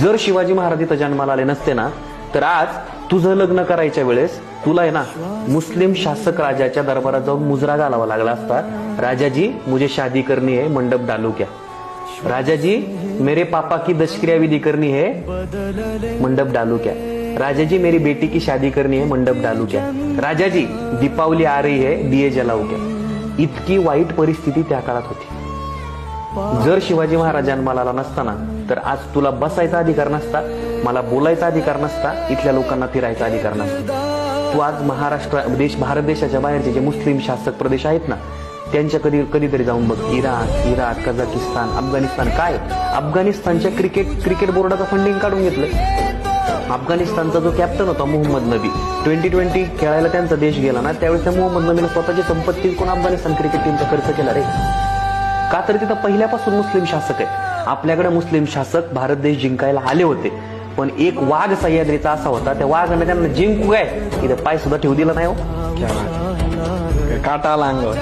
जर शिवाजी महाराज इथं जन्माला आले नसते ना तर आज तुझं लग्न करायच्या वेळेस तुला आहे ना मुस्लिम शासक राजाच्या दरबारात जाऊन मुजरा घालावा लागला असता. राजाजी मुझे शादी करणी है मंडप डालू क्या? राजाजी मेरे पापा की दशक्रिया विधी करणी है मंडप डालू क्या? राजाजी मेरी बेटी की शादी करणी है मंडप डालू क्या? राजाजी दीपावली आ रही है दिये जलाऊ क्या? इतकी वाईट परिस्थिती त्या काळात होती. जर शिवाजी महाराज जन्माला आला नसताना तर आज तुला बसायचा अधिकार नसता मला बोलायचा अधिकार नसता इथल्या लोकांना फिरायचा अधिकार नसता. तू आज महाराष्ट्र देश भारत देशाच्या बाहेरचे जे मुस्लिम शासक प्रदेश आहेत ना त्यांच्या कधी कधीतरी जाऊन बघ इराक इराक कझाकिस्तान अफगाणिस्तान काय? अफगाणिस्तानच्या क्रिकेट क्रिकेट बोर्डाचं फंडिंग काढून घेतलं. अफगाणिस्तानचा जो कॅप्टन होता मोहम्मद नबी ट्वेंटी ट्वेंटी खेळायला त्यांचा देश गेला ना त्यावेळेस त्या मोहम्मद नबीने स्वतःची संपत्ती कोण अफगाणिस्तान क्रिकेट टीमचा खर्च केला रे? का तर तिथं पहिल्यापासून मुस्लिम शासक आहेत. आपल्याकडे मुस्लिम शासक भारत देश जिंकायला आले होते. पण एक वाघ सह्याद्रीचा असा होता त्या वाघाने त्यांना जिंकू काय? तिथं पाय सुद्धा ठेवू दिला नाही हो. काटा आला अंगावर